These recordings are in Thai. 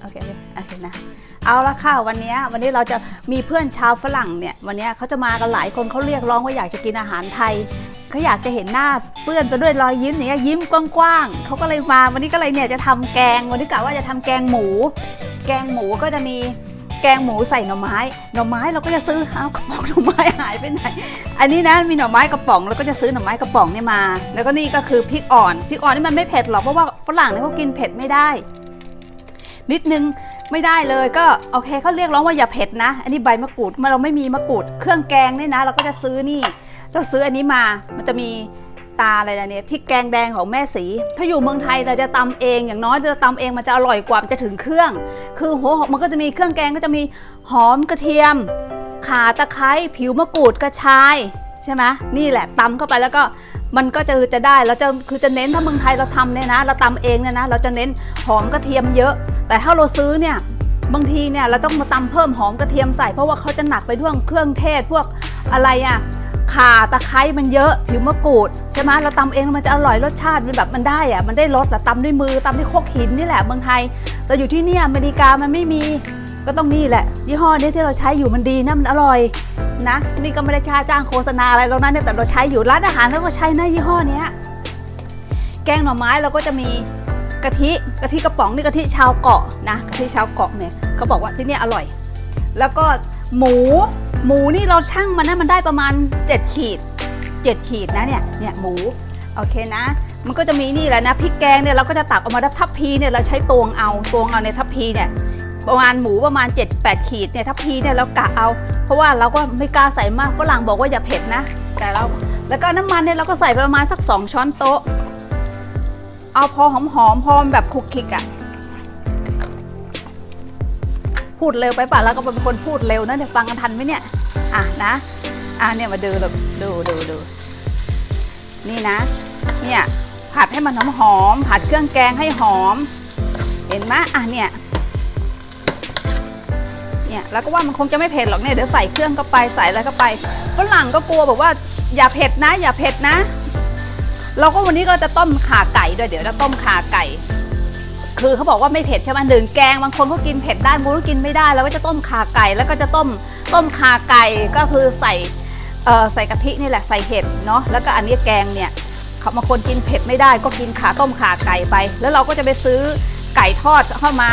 โอเคโอเคนะเอาละค่ะวันนี้วันนี้เราจะมีเพื่อนชาวฝรั่งเนี่ยวันนี้เขาจะมากันหลายคนเขาเรียกร้องว่าอยากจะกินอาหารไทยเขาอยากจะเห็นหน้าเปื้อนไปด้วยรอยยิ้มอย่างเงี้ยยิ้มกว้างๆเขาก็เลยมาวันนี้ก็เลยเนี่ยจะทำแกงวันนี้กะว่าจะทำแกงหมู แกงหมูก็จะมีแกงหมูใส่หน่อไม้ หน่อไม้เราก็จะซื้อเอากระป๋องหน่อไม้หายไปไหน อันนี้นะมีหน่อไม้กระป๋องแล้วก็จะซื้อหน่อไม้กระป๋องเนี่ยมา แล้วก็นี่ก็คือพริกอ่อน พริกอ่อนนี่มันไม่เผ็ดหรอกเพราะว่าฝรั่งเนี่ยเขากินเผ็ดไม่ได้ นิดนึงไม่ได้เลยก็โอเคเขาเรียกร้องว่าอย่าเผ็ดนะ อันนี้ใบมะกรูดเมาเราไม่มีมะกรูด เครื่องแกงเนี่ยนะ เราก็จะซื้อนี่ เราซื้ออันนี้มามันจะมีตาอะไรนะเนี่ยพริกแกงแดงของแม่สี ถ้าอยู่เมืองไทยเราจะตำเองอย่างน้อยเราตำเองมันจะอร่อยกว่ามันจะถึงเครื่อง คือหัวหมันก็จะมีเครื่องแกงก็จะมีหอมกระเทียม ข่าตะไคร้ผิวมะกรูดกระชายใช่ไหมนี่แหละตำเข้าไปแล้วก็มันก็จะจะได้เราจะคือจะเน้นถ้าเมืองไทยเราทำเนี่ยนะ เราตำเองเนี่ยนะ เราจะเน้นหอมกระเทียมเยอะ แต่ถ้าเราซื้อเนี่ยบางทีเนี่ยเราต้องมาตำเพิ่มหอมกระเทียมใส่เพราะว่าเขาจะหนักไปด้วยเครื่องเทศพวกอะไรอะข่าตะไคร้มันเยอะผิวมะกรูดใช่ไหมเราตำเองมันจะอร่อยรสชาติมันแบบมันได้อะมันได้รสอะตำด้วยมือตำด้วยโคกหินนี่แหละเมืองไทย แต่อยู่ที่เนี่ยอเมริกามันไม่มีก็ต้องนี่แหละ ยี่ห้อนี้ที่เราใช้อยู่มันดีนะมันอร่อยนะนี่ก็ไม่ได้ชาจ้างโฆษณาอะไรแล้วนะเนี่ยแต่เราใช้อยู่ร้านอาหารเราก็ใช้นะยี่ห้อนี้แกงหน่อไม้เราก็จะมี กะทิกะทิกระป๋องนี่กะทิชาวเกาะนะกะทิชาวเกาะเนี่ยเขาบอกว่าที่นี่อร่อย แล้วก็หมูหมูนี่เราชั่งมันนะมันได้ประมาณ 7 ขีด 7 ขีดนะเนี่ยเนี่ยหมูโอเคนะ มันก็จะมีนี่แหละนะพริกแกงเนี่ยเราก็จะตักออกมาได้ทัพพีเนี่ยเราใช้ตวงเอาตวงเอาในทัพพีเนี่ยประมาณหมูประมาณ 7-8 ขีดเนี่ยทัพพีเนี่ยเรากะเอา เพราะว่าเราก็ไม่กล้าใส่มากฝรั่งบอกว่าอย่าเผ็ดนะ แต่เราแล้วก็น้ำมันเนี่ยเราก็ใส่ประมาณสัก 2 ช้อนโต๊ะ เอาพอหอมๆพอแบบคลุกคลิกอะพูดเร็วไปป่ะแล้วก็เป็นคนพูดเร็วนะเนี่ยวฟังกันทันไหมเนี่ย อะนะ อะเนี่ยมาดูดูดูดูดูนี่นะ เนี่ยผัดให้มันหอมหอมผัดเครื่องแกงให้หอม เห็นไหมอะเนี่ยเนี่ยแล้วก็ว่ามันคงจะไม่เผ็ดหรอกเนี่ยเดี๋ยวใส่เครื่องเข้าไปใส่อะไรเข้าไปฝรั่งก็กลัวบอกว่าอย่าเผ็ดนะ อย่าเผ็ดนะ เราก็วันนี้ก็จะต้มข่าไก่ด้วยเดี๋ยวจะต้มข่าไก่ คือเขาบอกว่าไม่เผ็ดใช่ไหมหนึ่งแกงบางคนก็กินเผ็ดได้บางคนก็กินไม่ได้เราก็จะต้มข่าไก่แล้วก็จะต้มต้มข่าไก่ก็คือใส่ใส่กะทินี่แหละใส่เห็ดเนาะแล้วก็อันนี้แกงเนี่ยเขาบางคนกินเผ็ดไม่ได้ก็กินขาต้มขาไก่ไป แล้วเราก็จะไปซื้อไก่ทอดเข้ามา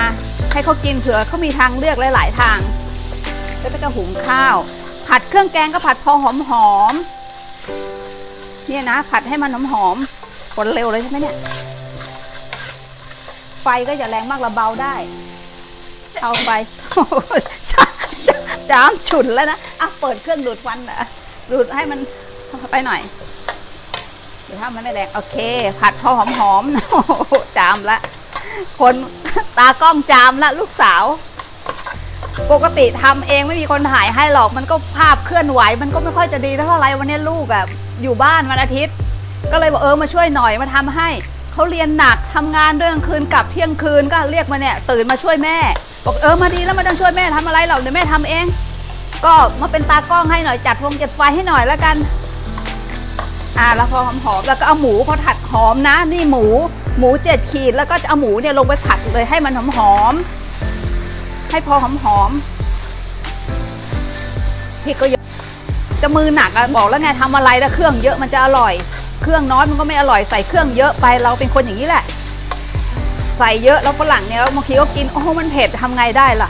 ให้เขากินเผื่อเขามีทางเลือกหลาย ๆ ทาง แล้วก็จะหุงข้าว ผัดเครื่องแกงก็ผัดพอหอมหอม เนี่ยนะผัดให้มันหอมหอมๆคนเร็วเลยใช่ไหมเนี่ย ไฟก็อย่าแรงมากราเบาได้ เอาไฟจามฉุนแล้วนะอะเปิดเครื่องดูดควันนะดูดให้มันไปหน่อยเดี๋ยวถ้ามันไม่แรงโอเค ผัดพอหอมๆโอ้โหจามละ คนตากล้องจามละลูกสาว ปกติทำเองไม่มีคนถ่ายให้หรอกมันก็ภาพเคลื่อนไหว มันก็ไม่ค่อยจะดีเท่าไหร่วันนี้ลูกอะอยู่บ้านวันอาทิตย์ ก็เลยบอกเออมาช่วยหน่อยมาทำให้เขาเรียนหนักทำงานด้วยกลางคืนกลับเที่ยงคืนก็เรียกมาเนี่ยตื่นมาช่วยแม่บอกเออมาดีแล้วมาต้องช่วยแม่ทำอะไรหรอกเดี๋ยวแม่ทำเอง ก็มาเป็นตากล้องให้หน่อยจัดวงจัดไฟให้หน่อยแล้วกันอ่าแล้วพอหอมๆแล้วก็เอาหมูพอถัดหอมนะ นี่หมู หมูเจ็ดขีดแล้วก็เอาหมูเนี่ยลงไปผัดเลยให้มันหอมหอมๆ ให้พอหอมหอมๆพริกก็เยอะจะมือหนักอะบอกแล้วไงทำอะไรแล้วเครื่องเยอะมันจะอร่อย เครื่องน้อยมันก็ไม่อร่อยใส่เครื่องเยอะไปเราเป็นคนอย่างนี้แหละ ใส่เยอะแล้วฝรั่งเนี่ยบางทีก็กินโอ้โหมันเผ็ดทำไงได้ล่ะ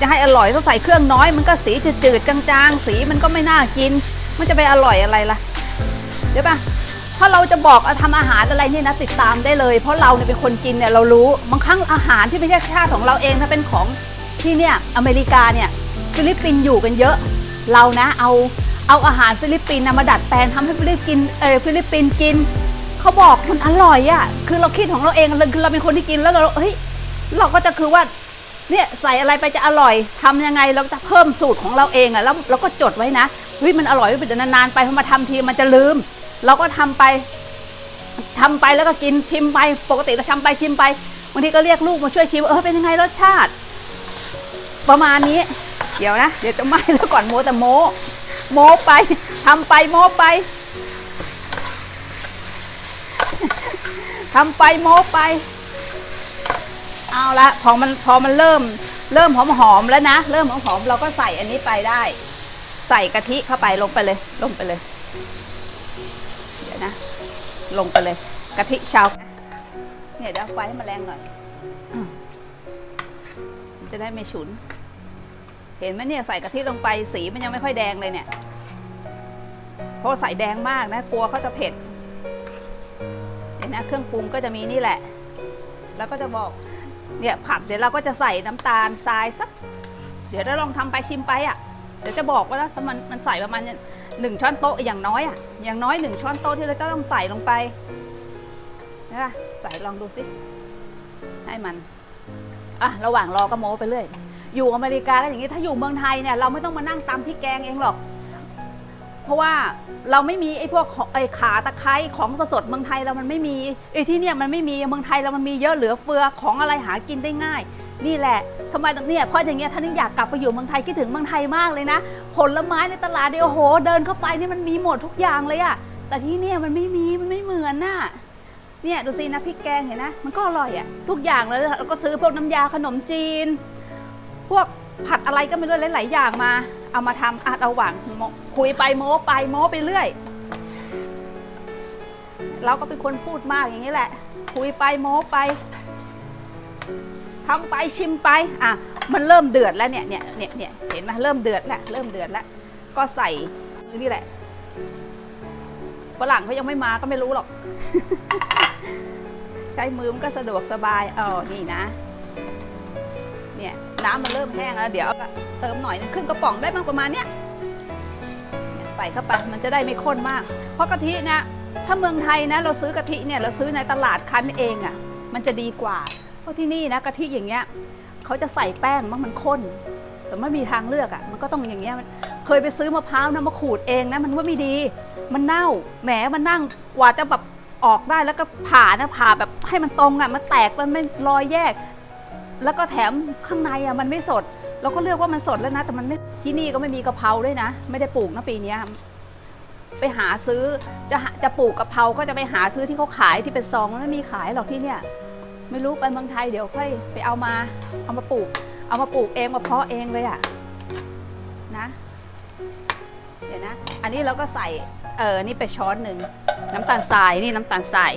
จะให้อร่อยต้องใส่เครื่องน้อยมันก็สีจืดๆจางๆ สีมันก็ไม่น่ากิน มันจะไปอร่อยอะไรล่ะเดี๋ยวปะ ถ้าเราจะบอกเอาทำอาหารอะไรเนี่ยนะติดตามได้เลย เพราะเราเนี่ยเป็นคนกินเนี่ยเรารู้บางครั้งอาหารที่ไม่ใช่ชาติของเราเองถ้าเป็นของที่เนี่ยอเมริกาเนี่ยฟิลิปปินส์อยู่กันเยอะ เรานะเอาเอาอาหารฟิลิปปินส์นะมาดัดแปลงทำให้ฟิลิปปินส์เออฟิลิปปินส์กินเขาบอกมันอร่อยอะ่ะคือเราคิดของเราเองคือเราเป็นคนที่กินแล้วเราเฮ้ยเราก็จะคือว่าเนี่ยใส่อะไรไปจะอร่อยทำยังไงเราจะเพิ่มสูตรของเราเองอะ่ะแล้วเราก็จดไว้นะเฮ้ยมันอร่อยไปเดี๋ยวนานๆไปพอมาทำทีมันจะลืม เราก็ทำไปทำไปแล้วก็กินชิมไป ปกติเราทำไปชิมไปบางทีก็เรียกลูกมาช่วยชิมเออเป็นยังไงรสชาติ ประมาณนี้ เดี๋ยวนะ เดี๋ยวจะไหม้แล้วก่อนโมแต่โมโมไปทำไปโมไปทำไปโมไป เอาละพอมันพอมันเริ่ม เริ่มหอมหอมแล้วนะ เริ่มหอมหอมเราก็ใส่อันนี้ไปได้ ใส่กะทิเข้าไปลงไปเลย ลงไปเลย ลงไปเลย กะทิชาวเนี่ยเดี๋ยวเอาไฟให้มันแรงหน่อยอืมมันจะได้ไม่ฉุน เห็นไหมเนี่ยใส่กะทิลงไปสีมันยังไม่ค่อยแดงเลยเนี่ย เพราะว่าใส่แดงมากนะกลัวเขาจะเผ็ดเห็นนะเครื่องปรุงก็จะมีนี่แหละ แล้วก็จะบอกเนี่ยผัดเดี๋ยวเราก็จะใส่น้ำตาลทรายสัก เดี๋ยวเราลองทำไปชิมไปอะ เดี๋ยวจะบอกว่านะถ้ามันมันใส่ประมาณ หนึ่งช้อนโต๊ะอย่างน้อยอะอย่างน้อยหนึ่งช้อนโต๊ะที่เราจะต้องใส่ลงไปนะใส่ลองดูสิให้มันอะระหว่างรอก็โม้ไปเรื่อยอยู่อเมริกาก็อย่างนี้ถ้าอยู่เมืองไทยเนี่ยเราไม่ต้องมานั่งตำพริกแกงเองหรอก เพราะว่าเราไม่มีไอ้พวกไอ้ขาตะไคร้ของสดๆเมืองไทยเรามันไม่มีไอ้ที่เนี่ยมันไม่มีเมืองไทยเรามันมีเยอะเหลือเฟือของอะไรหากินได้ง่าย นี่แหละทำไมเนี่ยเพราะอย่างเงี้ยท่านึงอยากกลับไปอยู่เมืองไทยคิดถึงเมืองไทยมากเลยนะ ผลไม้ในตลาดเดียวโห เดินเข้าไปนี่มันมีหมดทุกอย่างเลยอะแต่ที่เนี่ยมันไม่มีมันไม่เหมือนน่ะเนี่ยดูสินะพริกแกงเห็นนะมันก็อร่อยอะทุกอย่างเลยแล้วก็ซื้อพวกน้ำยาขนมจีน พวกผัดอะไรก็ไม่รู้หลายๆอย่างมา เอามาทำอาระหว่างคุยไปโม้ไปโม้ไปเรื่อย เราก็เป็นคนพูดมากอย่างนี้แหละ คุยไปโม้ไป ทำไปชิมไปอะมันเริ่มเดือดแล้วเนี่ยเนี่ยเนี่ยเนี่ยเห็นไหมเริ่มเดือดแล้วเริ่มเดือดแล้วก็ใส่นี่แหละฝรั่งเขายังไม่มาก็ไม่รู้หรอก ใช้มือมันก็สะดวกสบายอ๋อนี่นะ เนี่ยน้ำมันเริ่มแห้งแล้ว เดี๋ยวเติมหน่อยนึงครึ่งกระป๋องได้มากประมาณเนี้ยใส่เข้าไปมันจะได้ไม่ข้นมาก เพราะกะทิเนะถ้าเมืองไทยนะ เราซื้อกะทิเนี่ยเราซื้อในตลาดคั้นเองอะ่ะ มันจะดีกว่า ราะที่นี่นะกะทิอย่างเงี้ยเขาจะใส่แป้งมันมันข้น แต่ไม่มีทางเลือกอะ่ะมันก็ต้องอย่างเงี้ยเคยไปซื้อมะพร้าวนะมาขูดเองนะมันว่าไม่ดี มันเน่าแหมมันนั่งกว่าจะแบบออกได้แล้วก็ผ่านะผ่าแบบให้มันตรงอะ่ะมันแตกมันไม่รอยแยก แล้วก็แถมข้างในอะมันไม่สด เราก็เลือกว่ามันสดแล้วนะ แต่มันไม่ที่นี่ก็ไม่มีกะเพราด้วยนะ ไม่ได้ปลูกนะปีนี้ไปหาซื้อจะจะปลูกกะเพราก็จะไปหาซื้อที่เขาขายที่เป็นซองมันไม่มีขายหรอกที่เนี่ย ไม่รู้ไปเมืองไทยเดี๋ยวค่อยไปเอามาเอามาปลูก เอามาปลูกเองมาเพาะเองเลยอะนะ เดี๋ยวนะ อันนี้เราก็ใส่เออนี่ไปช้อนหนึ่งน้ำตาลทรายนี่น้ำตาลทราย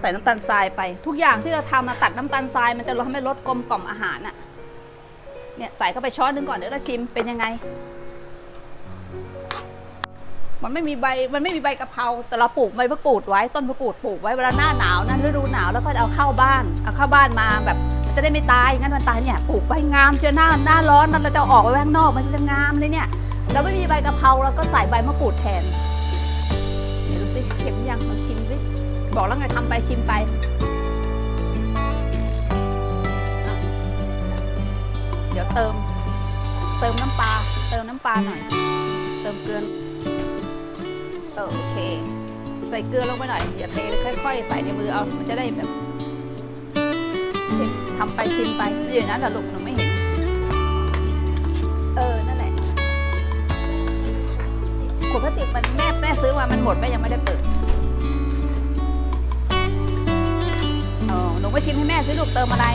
ใส่น้ำตาลทรายไป ทุกอย่างที่เราทำมาตัดน้ำตาลทรายมันจะทำให้รสกลมกล่อมอาหารน่ะเนี่ยใส่เข้าไปช้อนหนึ่งก่อนเดี๋ยวเราชิมเป็นยังไง มันไม่มีใบ มันไม่มีใบกะเพราแต่เราปลูกใบมะกรูดไว้ต้นมะกรูดปลูกไว้เวลาหน้าหนาวนั้นฤดูหนาวแล้วก็เอาเข้าบ้านเอาเข้าบ้านมาแบบจะได้ไม่ตายงั้นมันตายเนี่ยปลูกใบงามเชียวหน้าหน้าร้อนมันเราจะออกไว้ข้างนอกมันจะงามเลยเนี่ยเราไม่มีใบกะเพราเราก็ใส่ใบมะกรูดแทนเดี๋ยวดูสิเข็มยังลองชิมสิบอกแล้วไงทำไปชิมไปเดี๋ยวเติม เติมน้ำปลาเติมน้ำปลาหน่อย เติมเกลือ โอเค ใส่เกลือลงไปหน่อยอย่าเทค่อยๆ ใส่ในมือเอามันจะได้แบบทำไปชิมไปอย่างนั้นแต่ลูกหนูไม่เห็น เออ นั่นแหละขวดพลาสติกมันแม่แม่ซื้อมามันหมดแม่ยังไม่ได้เปิดอ๋อหนูก็ชิมให้แม่สิลูกเติมอะไร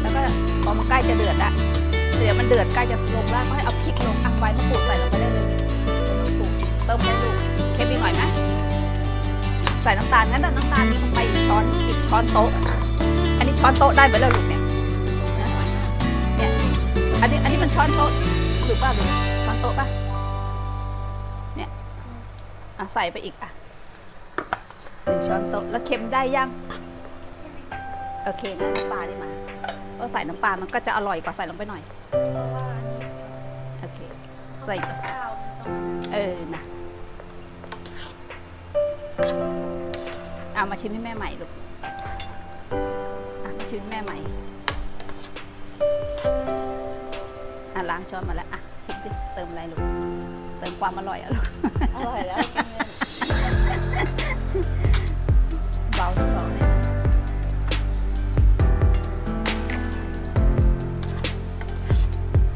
แล้วก็พอมันใกล้จะเดือดละเสียมันเดือดใกล้จะลงแล้วก็ให้เอาพริกลงอะใบมะกรูดใส่ลงไป เติมไปลูกเค็มอีกหน่อยไหมใส่น้ำตาลงั้นน่ะน้ำตาลนี่ลงไปอีกช้อนอีกช้อนโต๊ะ อันนี้ช้อนโต๊ะได้ไหมล่ะลูกเนี่ยเนี่ยอันนี้อันนี้มันช้อนโต๊ะถูกป่ะลูกช้อนโต๊ะป่ะเนี่ยอะใส่ไปอีกอะหนึ่งช้อนโต๊ะแล้วเค็มได้ยังโอเคงั้นน้ำปลานี่มาก็ใส่น้ำปลามันก็จะอร่อยกว่าใส่ลงไปหน่อยโอเคใส่เออนะ เอามาชิมให้แม่ใหม่ลูกอะมาชิมให้แม่ใหม่อะล้างช้อนมาแล้วอะชิมดิเติมอะไรลูกเติมความอร่อยอะลูกอร่อยแล้วกินเลยเบาเบาเลย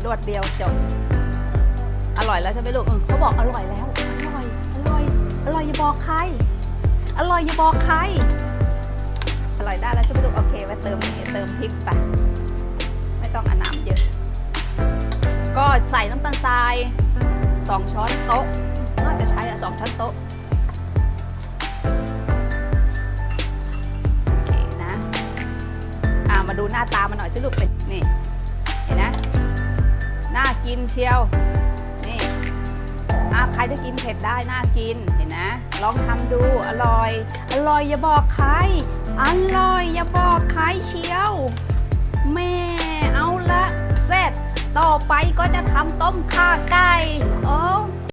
รวดเดียวจบอร่อยแล้วใช่ไหมลูกเออเขาบอกอร่อยแล้ว อร่อย อร่อย อร่อยอย่าบอกใคร อร่อยอย่าบอกใครฝร่อยได้แล้วใช่ไหมลูกโอเคไว้เติมเติมพริกไปไม่ต้องเอาน้ำเยอะ ก็ใส่น้ำตาลทรายสองช้อนโต๊ะน่าจะใช้อะสองช้อนโต๊ะโอเคนะอ่ามาดูหน้าตามันหน่อยสิลูกเป็นนี่เห็นนะน่ากินเชียวนี่อ่าใครจะกินเผ็ดได้น่ากินเห็นนะ ลองทำดูอร่อย อร่อยอย่าบอกใคร อร่อยอย่าบอกใครเชียว แม่เอาละเสร็จ ต่อไปก็จะทำต้มข่าไก่โอ้